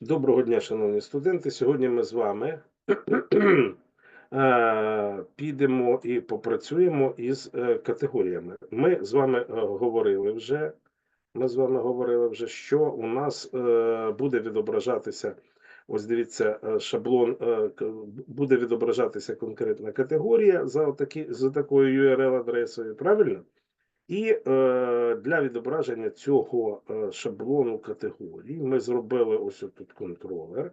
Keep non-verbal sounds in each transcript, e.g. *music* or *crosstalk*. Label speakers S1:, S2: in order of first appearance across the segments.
S1: Доброго дня, шановні студенти. Сьогодні ми з вами *clears throat* е, підемо і попрацюємо із е, категоріями. Ми з вами е, говорили вже. Ми з вами говорили вже, що у нас буде відображатися. Ось дивіться, шаблон буде відображатися конкретна категорія за, отакі, за такою URL-адресою, правильно? І е, для відображення цього е, шаблону категорій ми зробили ось тут контролер.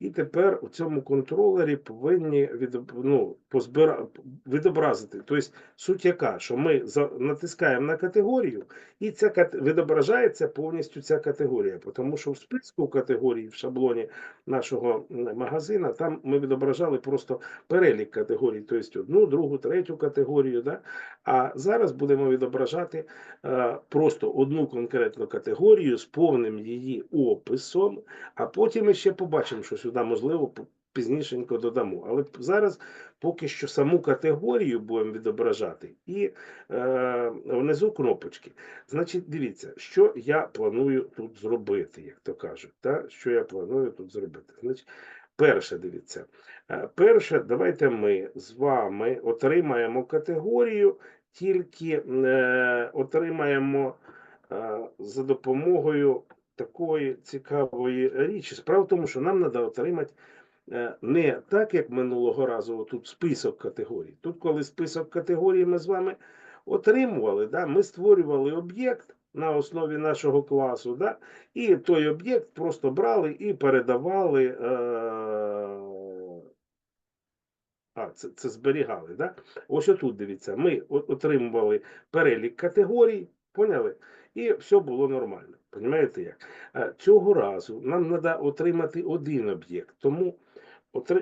S1: І тепер у цьому контролері повинні відоб... ну, позбира... відобразити. Тобто суть яка, що ми за... натискаємо на категорію, і ця кат... відображається повністю ця категорія. Тому що в списку категорій в шаблоні нашого магазина там ми відображали просто перелік категорій, тобто одну, другу, третю категорію. Да? А зараз будемо відображати е, просто одну конкретну категорію з повним її описом, а потім ми ще побачимо, що сюди можливо пізнішенько додамо. Але зараз поки що саму категорію будемо відображати і е, внизу кнопочки. Значить, дивіться, що я планую тут зробити, як то кажуть. Та? Що я планую тут зробити? Значить, перше, дивіться. Е, Перше, давайте ми з вами отримаємо категорію, тільки е, отримаємо е, за допомогою такої цікавої річі. Справа в тому, що нам треба отримати е, не так, як минулого разу, тут список категорій. Тут, коли список категорій ми з вами отримували, да, ми створювали об'єкт на основі нашого класу, да, і той об'єкт просто брали і передавали. Е, а, це, це зберігали, да? Ось отут дивіться, ми отримували перелік категорій, поняли? І все було нормально. Понімаєте як? Е, Цього разу нам треба отримати один об'єкт. Тому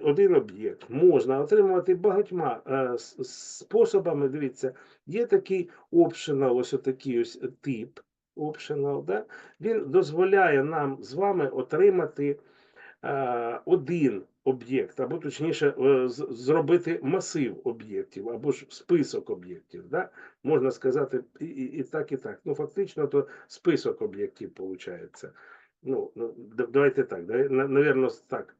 S1: один об'єкт можна отримувати багатьма е, способами. Дивіться, є такий optional, ось такий ось тип optional, да? він дозволяє нам з вами отримати е, один об'єкт, або точніше, е, зробити масив об'єктів, або ж список об'єктів. Да? Можна сказати і, і, і так, і так. Ну, фактично, то список об'єктів виходить. Ну, ну, давайте так, да, на- навірно, так.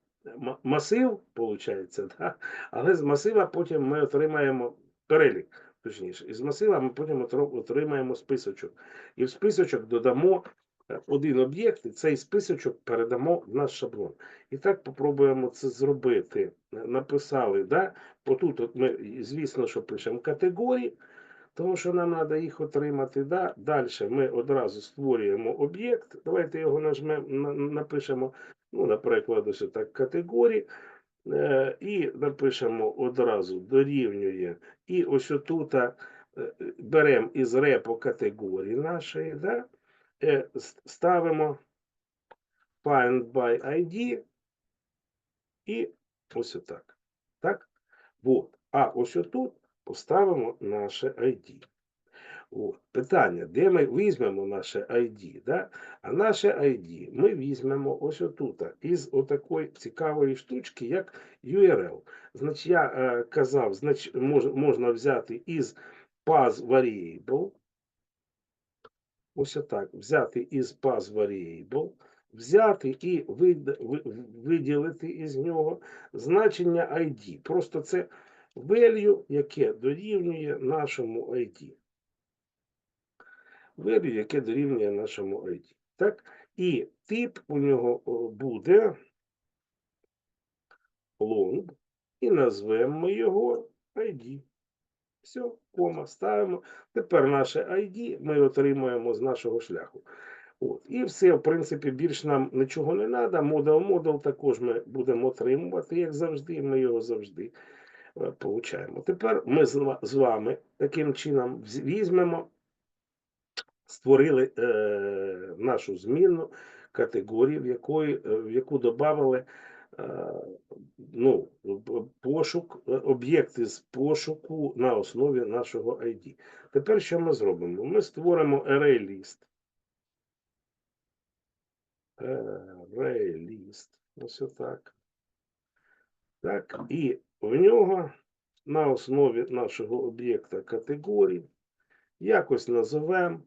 S1: Масив, виходить, *laughs* да? але з масива потім ми отримаємо перелік. Точніше, із масива ми потім отримаємо списочок. І в списочок додамо е, один об'єкт, і цей списочок передамо в наш шаблон. І так попробуємо це зробити. Написали, да? Отут от ми, звісно, що пишемо категорії, тому що нам треба їх отримати. Да? Далі ми одразу створюємо об'єкт. Давайте його нажмемо, напишемо, ну, наприклад, ось так категорії. Е, І напишемо одразу дорівнює. І ось отут беремо із репо категорії нашої, да? е, ставимо find by ID і ось отак. Так? Вот. А ось отут поставимо наше ID. От. Питання, де ми візьмемо наше ID? Да? А наше ID ми візьмемо ось отут, із отакої цікавої штучки, як URL. Значить, я е, казав, значить, мож, можна взяти із path variable, ось отак, взяти із path variable, взяти і вид- виділити із нього значення ID. Просто це value, яке дорівнює нашому ID. Value, яке дорівнює нашому ID. Так? І тип у нього буде long, і назвемо ми його ID. Все, кома, ставимо. Тепер наше ID ми отримуємо з нашого шляху. От. І все, в принципі, більш нам нічого не треба. Модел модел також ми будемо отримувати, як завжди. Ми його завжди е, получаємо. Тепер ми з вами таким чином візьмемо, створили е, нашу змінну категорію, в, якої, е, в яку додали е, ну, пошук, е, об'єкти з пошуку на основі нашого ID. Тепер що ми зробимо? Ми створимо array list. Array list. Ось отак. Так, і в нього на основі нашого об'єкта категорії якось називемо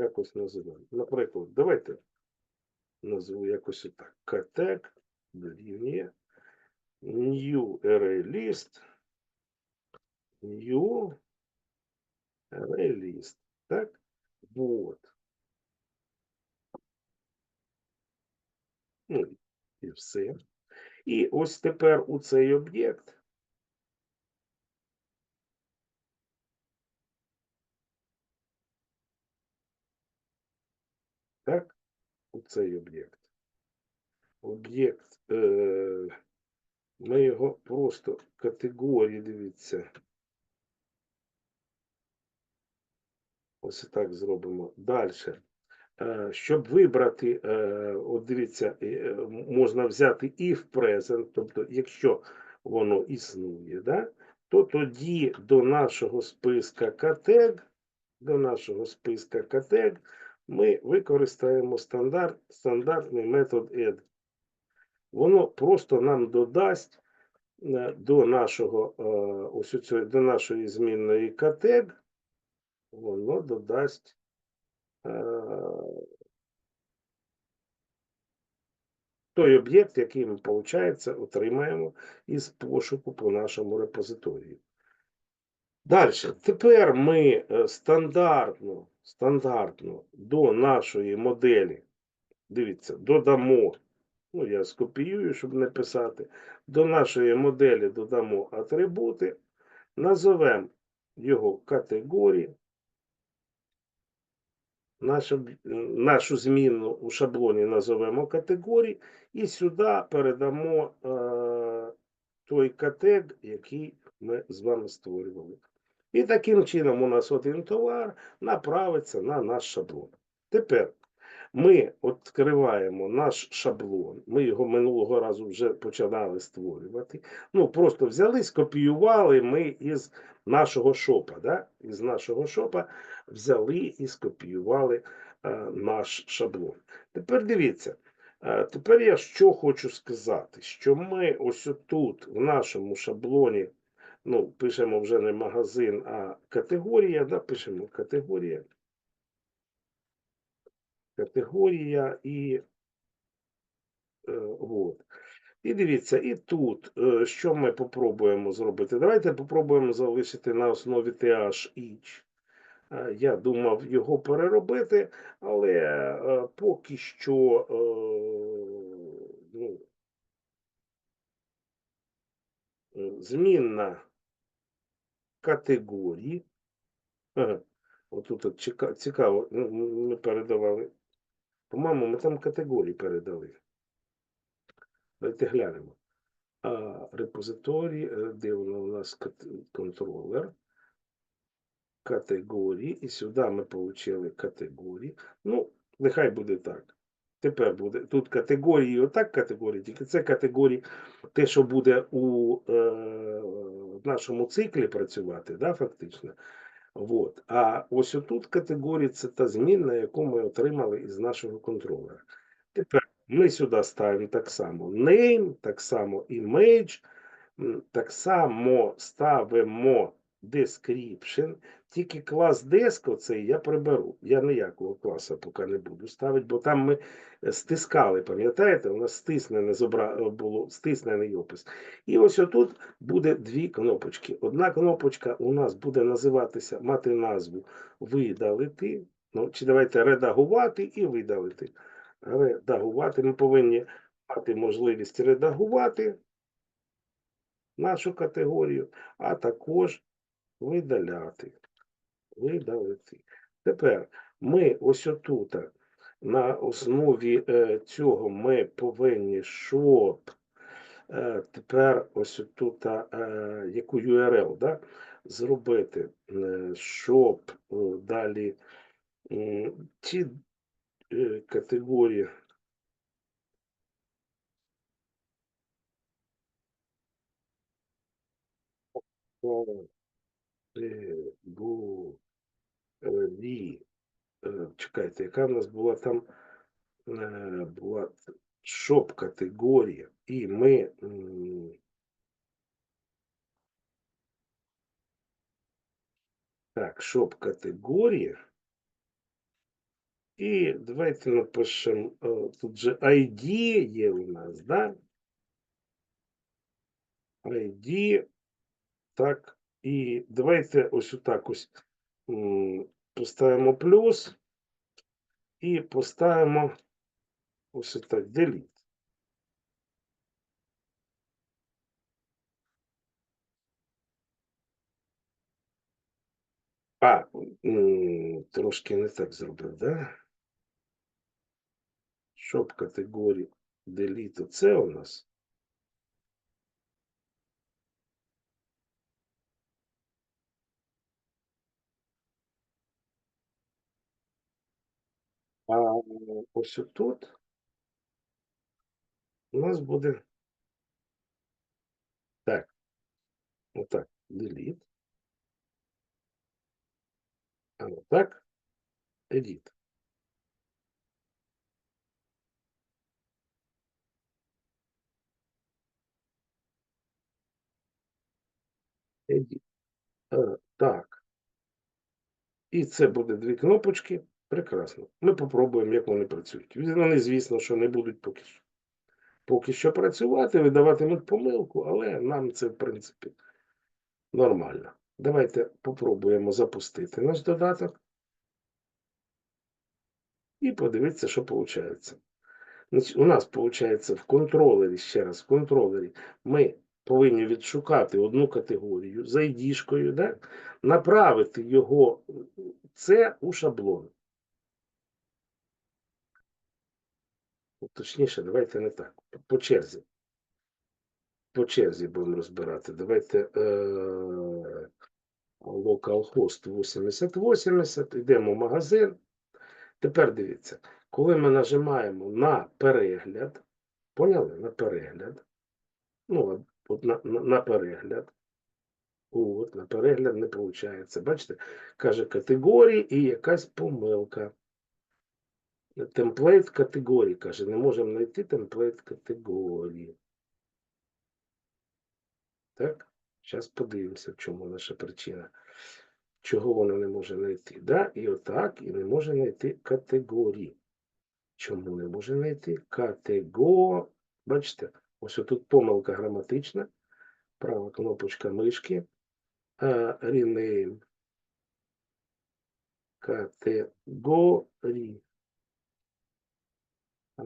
S1: якось називаємо. Наприклад, давайте назву якось отак. Катек дорівнює new array list. New array list. Так? Вот. Ну, і все. І ось тепер у цей об'єкт. Так, у цей об'єкт. Об'єкт, е, ми його просто категорії, дивіться. Ось так зробимо. Далі. Щоб вибрати, е, от дивіться, е, можна взяти if present, тобто, якщо воно існує, да, то тоді до нашого списка катег, до нашого списка катег ми використаємо стандарт, стандартний метод add. Воно просто нам додасть е, до нашого е, ось цього, до нашої змінної катег, воно додасть е, той об'єкт, який ми, виходить, отримаємо із пошуку по нашому репозиторію. Далі, тепер ми е, стандартно, стандартно до нашої моделі, дивіться, додамо, ну я скопіюю, щоб не писати, до нашої моделі додамо атрибути, назовемо його категорії, нашу, нашу зміну у шаблоні назовемо категорії, і сюди передамо е, той катег, який ми з вами створювали. І таким чином у нас один товар направиться на наш шаблон. Тепер ми відкриваємо наш шаблон. Ми його минулого разу вже починали створювати. Ну, просто взяли, скопіювали ми із нашого шопа. Да? Із нашого шопа взяли і скопіювали е, наш шаблон. Тепер дивіться. е, Тепер я що хочу сказати, що ми ось тут в нашому шаблоні ну, пишемо вже не магазин, а категорія, да, пишемо категорія. Категорія і е, от. І дивіться, і тут, е, що ми попробуємо зробити? Давайте попробуємо залишити на основі TH each. Е, Я думав його переробити, але е, поки що е, ну, змінна категорії. Ага. От чека- цікаво, ну, ми передавали. По-моєму, ми там категорії передали. Давайте глянемо. А, репозиторій, е, де воно у нас контролер. Категорії. І сюди ми отримали категорії. Ну, нехай буде так. Тепер буде. Тут категорії, отак категорії, тільки це категорії, те, що буде у е, нашому циклі працювати, да, фактично. Вот. А ось отут категорії це та змінна, яку ми отримали із нашого контролера. Тепер ми сюди ставимо так само name, так само image, так само ставимо description. Тільки клас desk оцей я приберу. Я ніякого класу поки не буду ставити, бо там ми е, стискали, пам'ятаєте, у нас стиснене зобра... було стиснений опис. І ось отут буде дві кнопочки. Одна кнопочка у нас буде називатися, мати назву видалити. Ну, чи давайте редагувати і видалити. Редагувати. Ми повинні мати можливість редагувати нашу категорію, а також видаляти. Видалити. Тепер ми ось отут на основі е, цього ми повинні, щоб е, тепер ось тут е, яку URL да, зробити, щоб далі е, категорії. Категорії. Е, Чекайте, яка в нас була там е, була шоп категорія, і ми так, шоп категорія. І давайте напишемо, е, тут же ID є у нас, да? ID. Так, і давайте ось отак ось поставимо плюс і поставимо ось отак delete. А, трошки не так зробив, да? Щоб категорії delete це у нас. А ось тут у нас буде так. Отак, delete. А отак, edit. Edit. Так. І це буде дві кнопочки. Прекрасно. Ми попробуємо, як вони працюють. Вони, звісно, що не будуть поки що. Поки що працювати, видаватимуть помилку, але нам це, в принципі, нормально. Давайте попробуємо запустити наш додаток і подивитися, що виходить. У нас виходить в контролері, ще раз, в контролері ми повинні відшукати одну категорію з ID-шкою, да? направити його це у шаблон. Точніше, давайте не так. По черзі. По черзі будемо розбирати. Давайте е, localhost 8080, йдемо в магазин. Тепер дивіться, коли ми нажимаємо на перегляд, поняли? На перегляд. Ну, от на, на, на перегляд. От, на перегляд не виходить. Бачите, каже категорії і якась помилка. Темплейт категорії, каже, не можемо знайти темплейт категорії. Так, зараз подивимося, в чому наша причина. Чого вона не може знайти. Да? І отак, і не може знайти категорії. Чому не може знайти? Катего. Бачите, ось тут помилка граматична. Права кнопочка мишки. Rename. Категорії.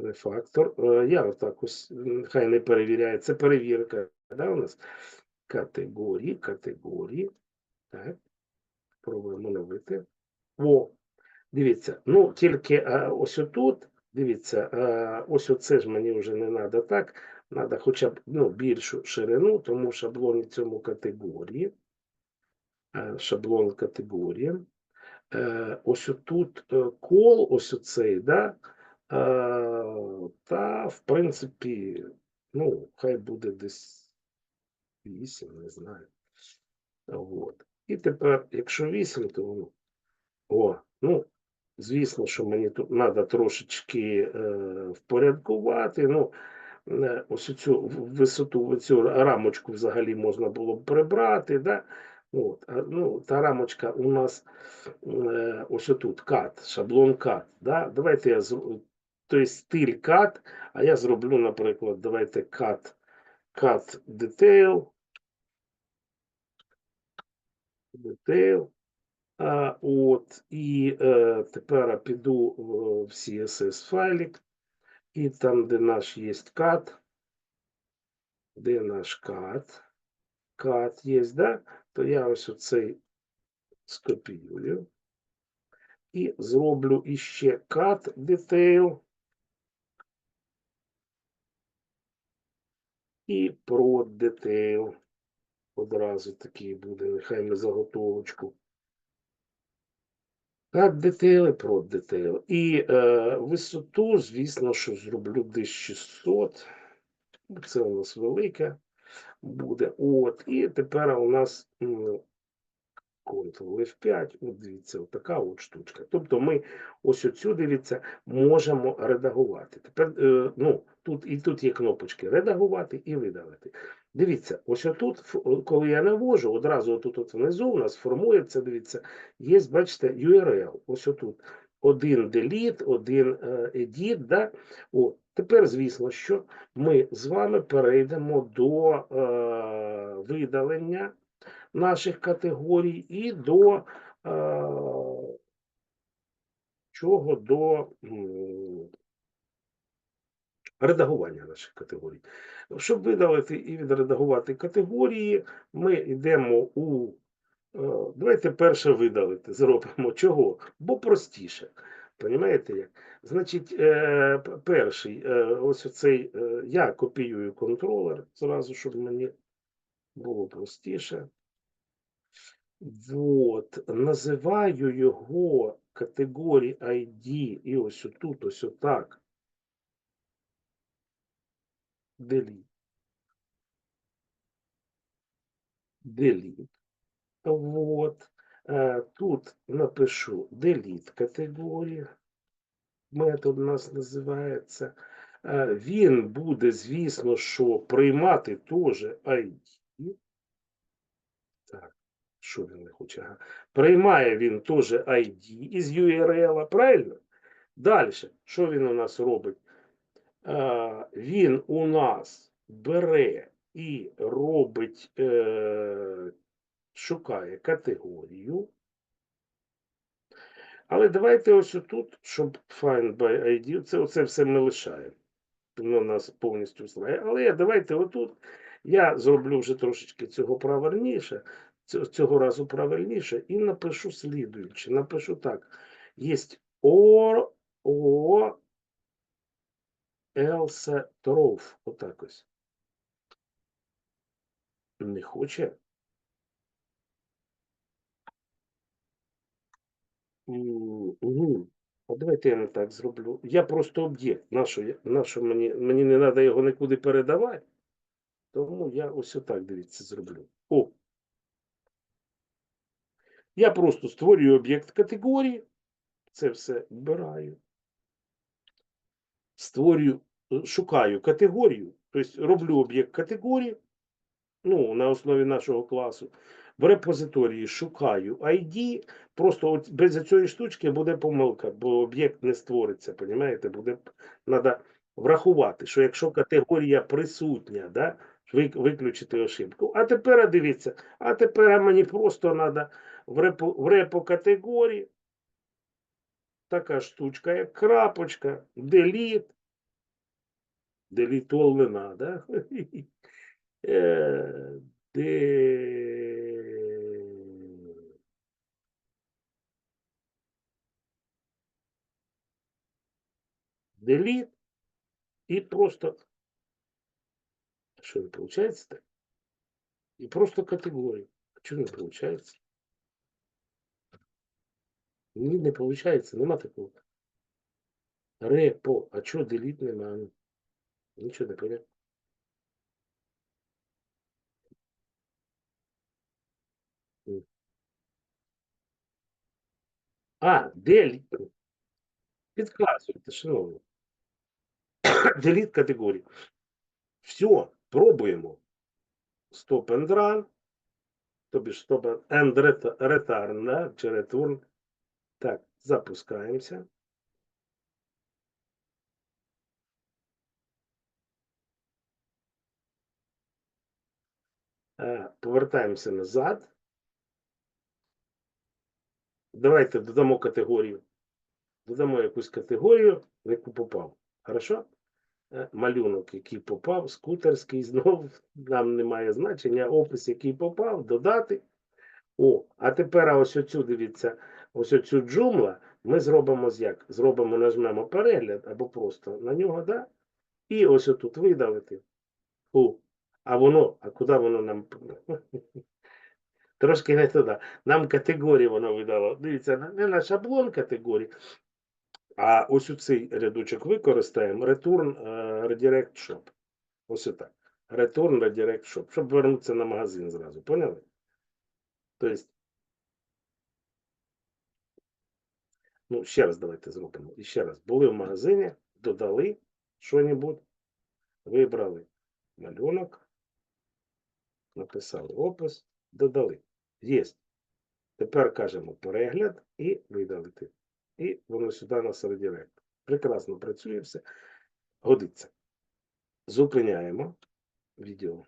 S1: Рефактор. Е, Я отак ось, хай не перевіряє. Це перевірка. Да, у нас категорії, категорії. Так. Пробуємо новити. О, дивіться, ну тільки а, ось отут, дивіться, а, ось оце ж мені вже не треба так. Треба хоча б ну, більшу ширину, тому в шаблоні цьому категорії. Шаблон категорії. Е, Ось отут е, кол, ось оцей, да? Е, Та, в принципі, ну, хай буде десь 8, не знаю. От. І тепер, якщо 8, то воно. О, ну, звісно, що мені тут треба трошечки е, впорядкувати. Ну, е, ось цю висоту, цю рамочку взагалі можна було б прибрати. Да? От, ну, та рамочка у нас е, ось тут кат, шаблон кат. Да? Давайте я тобто стиль кат, а я зроблю, наприклад, давайте кат, кат detail. Detail. А, от, і е, тепер піду в, CSS файлик, і там, де наш є кат, де наш кат, кат є, да? то я ось оцей скопіюю і зроблю іще cut detail і про детейл. Одразу такий буде, нехай на заготовочку. Так, детейли про детейл. І е, висоту, звісно, що зроблю десь 600. Це у нас велике буде. От. І тепер у нас Ctrl F5, от дивіться, така от штучка. Тобто ми ось оцю, дивіться, можемо редагувати. Тепер, е, ну, тут і тут є кнопочки редагувати і видалити. Дивіться, ось отут, коли я навожу, одразу отут от внизу у нас формується, дивіться, є, бачите, URL, ось отут. один деліт, один е, edit, да? О, тепер, звісно, що ми з вами перейдемо до е, видалення наших категорій і до е, чого до редагування наших категорій. Щоб видалити і відредагувати категорії, ми йдемо у. е, Давайте перше видалити зробимо. Чого? Бо простіше. Понімаєте як? Значить, е, перший, е, ось оцей, е, я копіюю контролер зразу, щоб мені було простіше. Вот, називаю його категорії ID і ось отут, ось отак. Delete. Delete. Вот. Е, Тут напишу delete категорії. Метод у нас називається. Е, Він буде, звісно, що приймати теж ID. Що він не хоче? Приймає він теж ID із URL, правильно? Далі, що він у нас робить? Е, Він у нас бере і робить, е, шукає категорію. Але давайте ось отут, щоб find by ID, це оце все ми лишаємо. Воно нас повністю встрає. Але давайте отут я зроблю вже трошечки цього правильніше, ць- цього разу правильніше, і напишу слідуюче. Напишу так. Є or, o, else, trove. Отак ось. Не хоче. А давайте я не так зроблю. Я просто об'єкт. Нащо, нащо мені, мені не треба його нікуди передавати. Тому я ось отак, дивіться, зроблю. О. Я просто створюю об'єкт категорії. Це все вбираю. Створюю, е, шукаю категорію, тобто роблю об'єкт категорії, ну, на основі нашого класу. В репозиторії шукаю ID, просто от без цієї штучки буде помилка, бо об'єкт не створиться, понімаєте? Буде треба врахувати, що якщо категорія присутня, да, виключити ошибку. А тепер дивіться, а тепер мені просто треба в репо, в репо категорії. Така штучка, як крапочка, delete, delete all не *laughs* де... Delete. І просто що не виходить так? І просто категорію. А чого не виходить? Ні, не виходить, нема такого. Репо, а чого delete нема? Ну, Нічого не понятно. А, delete. Підказуйте, шановні. Delete категорії. Все, пробуємо. Stop and run. Тобі stop and return, чи return. Так, запускаємося. Е, Повертаємося назад. Давайте додамо категорію. Додамо якусь категорію, в яку попав. Хорошо? Е, Малюнок, який попав, скутерський *laughs* знов нам немає значення. Опис, який попав, додати. О, а тепер ось оцю, дивіться, ось оцю джумла ми зробимо з як? Зробимо, нажмемо перегляд або просто на нього, да? І ось отут видалити. О, а воно, а куди воно нам? *laughs* Трошки не туди. Нам категорії воно видало. Дивіться, не на шаблон категорії, а ось у цей рядочок використаємо Return е, Redirect Shop. Ось отак. Return Redirect Shop, щоб вернутися на магазин зразу. Поняли? Тобто, ну, ще раз давайте зробимо. І ще раз. Були в магазині, додали що-небудь, вибрали малюнок, написали опис, додали. Є. Тепер кажемо перегляд і видалити. І воно сюди на середірект. Прекрасно працює все. Годиться. Зупиняємо відео.